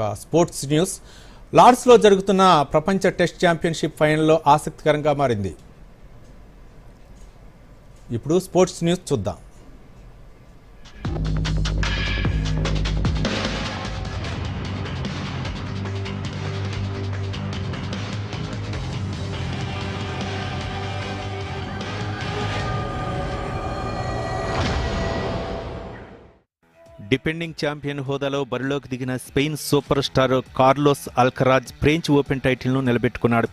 Sports news. లార్డ్స్లో జరుగుతున్న ప్రపంచ test championship ఫైనల్లో ఆసక్తికరంగా మారింది. ఇప్పుడు స్పోర్ట్స్ న్యూస్ చూద్దాం. డిపెండింగ్ ఛాంపియన్ హోదాలో బరిలోకి దిగిన Spain super star Carlos Alcaraz French Open టైటిల్ను నిలబెట్టుకున్నాడు.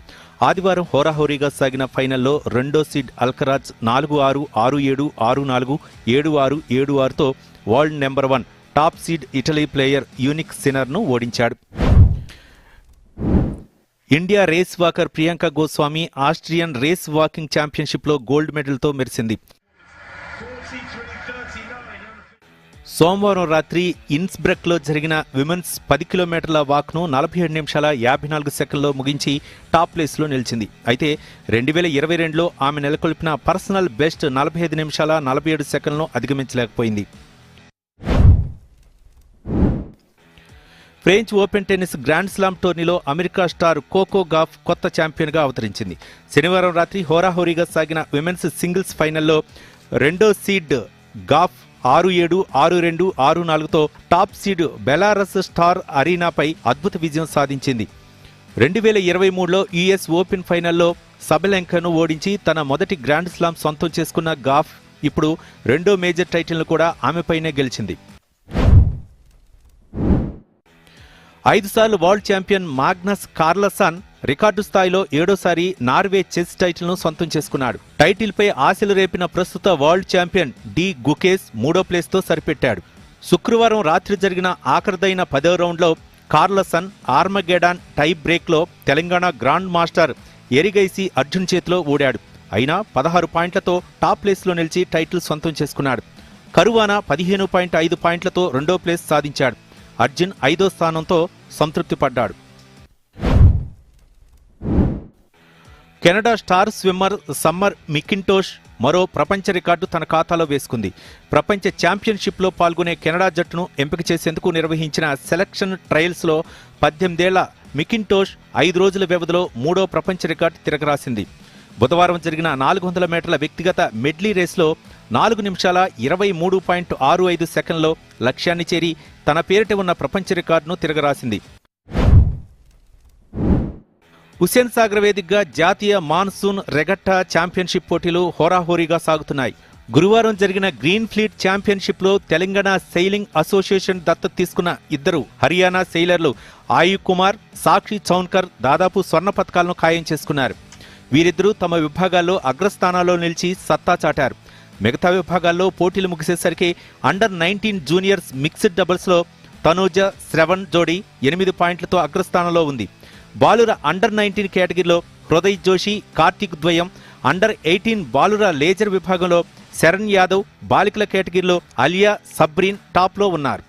ఆదివారం హోరాహోరీగా సాగిన ఫైనల్లో రెండో సీడ్ అల్కరాజ్ నాలుగు ఆరు ఆరు ఏడు ఆరు నాలుగు ఏడు ఆరు ఏడు ఆరుతో world number one top seed Italy player Jannik సినర్ను ఓడించాడు. India race walker Priyanka Goswami Austrian race walking ఛాంపియన్షిప్లో gold మెడల్తో మెరిసింది. సోమవారం రాత్రి ఇన్స్బ్రక్లో జరిగిన విమెన్స్ పది కిలోమీటర్ల వాక్ను నలభై ఏడు నిమిషాల యాభై నాలుగు సెకండ్లో ముగించి టాప్ ప్లేస్లో నిలిచింది. అయితే రెండు వేల ఇరవై రెండులో ఆమె నెలకొల్పిన పర్సనల్ బెస్ట్ నలభై ఐదు నిమిషాల నలభై ఏడు సెకండ్లను అధిగమించలేకపోయింది. French Open tennis grand slam టోర్నీలో అమెరికా స్టార్ కోకో గాఫ్ కొత్త ఛాంపియన్గా అవతరించింది. శనివారం రాత్రి హోరాహోరీగా సాగిన విమెన్స్ సింగిల్స్ ఫైనల్లో రెండో సీడ్ గాఫ్ ఆరు ఏడు ఆరు రెండు ఆరు నాలుగుతో టాప్ సీడ్ బెలారస్ స్టార్ అరీనాపై అద్భుత విజయం సాధించింది. రెండు వేల ఇరవై మూడులో యుఎస్ ఓపెన్ ఫైనల్లో సబలంకను ఓడించి తన మొదటి గ్రాండ్ స్లామ్ సొంతం చేసుకున్న గాఫ్ ఇప్పుడు రెండో మేజర్ టైటిల్ను కూడా ఆమెపైనే గెలిచింది. ఐదుసార్లు world champion Magnus Carlsen record స్థాయిలో ఏడోసారి నార్వే చెస్ టైటిల్ను సొంతం చేసుకున్నాడు. టైటిల్పై ఆశలు రేపిన ప్రస్తుత వరల్డ్ ఛాంపియన్ డి గుకేస్ మూడో ప్లేస్తో సరిపెట్టాడు. శుక్రవారం రాత్రి జరిగిన ఆఖరిదైన పదో రౌండ్లో కార్లసన్ ఆర్మగెడాన్ టై బ్రేక్లో తెలంగాణ గ్రాండ్ మాస్టర్ ఎరిగైసి అర్జున్ చేతిలో ఓడాడు. అయినా పదహారు పాయింట్లతో టాప్ ప్లేస్లో నిలిచి టైటిల్ సొంతం చేసుకున్నాడు. కరువానా పదిహేను పాయింట్ ఐదు పాయింట్లతో రెండో ప్లేస్ సాధించాడు. అర్జున్ ఐదో స్థానంతో సంతృప్తి పడ్డాడు. Canada star swimmer Summer McIntosh మరో ప్రపంచ రికార్డు తన ఖాతాలో వేసుకుంది. ప్రపంచ ఛాంపియన్షిప్లో పాల్గొనే కెనడా జట్టును ఎంపిక చేసేందుకు నిర్వహించిన సెలక్షన్ ట్రయల్స్లో పద్దెనిమిదేళ్ళ మికింటోష్ ఐదు రోజుల వ్యవధిలో మూడో ప్రపంచ రికార్డు తిరగరాసింది. బుధవారం జరిగిన నాలుగు వందల మీటర్ల వ్యక్తిగత మెడ్లీ రేస్లో నాలుగు నిమిషాల ఇరవై మూడు పాయింట్ ఆరు ఐదు సెకండ్లో లక్ష్యాన్ని చేరి తన పేరిట ఉన్న ప్రపంచ రికార్డును తిరగరాసింది. హుసేన్ సాగర్ వేదికగా జాతీయ మాన్సూన్ రెగట్టా ఛాంపియన్షిప్ పోటీలు హోరాహోరీగా సాగుతున్నాయి. గురువారం జరిగిన గ్రీన్ ఫ్లీట్ ఛాంపియన్షిప్లో తెలంగాణ సెయిలింగ్ అసోసియేషన్ దత్తత తీసుకున్న ఇద్దరు హర్యానా సెయిలర్లు ఆయు కుమార్ సాక్షి చౌన్కర్ దాదాపు స్వర్ణ పథకాలను ఖాయం చేసుకున్నారు. వీరిద్దరూ తమ విభాగాల్లో అగ్రస్థానాల్లో నిలిచి సత్తా చాటారు. మిగతా విభాగాల్లో పోటీలు ముగిసేసరికి అండర్ నైన్టీన్ జూనియర్స్ మిక్స్డ్ డబుల్స్లో తనూజ శ్రవణ్ జోడీ ఎనిమిది పాయింట్లతో అగ్రస్థానంలో ఉంది. బాలుర అండర్ నైన్టీన్ కేటగిరీలో హృదయ్ జోషి కార్తీక్ ద్వయం అండర్ ఎయిటీన్ బాలుర లేజర్ విభాగంలో శరణ్ యాదవ్ బాలికల కేటగిరీలో అలియా సబ్రీన్ టాప్లో ఉన్నారు.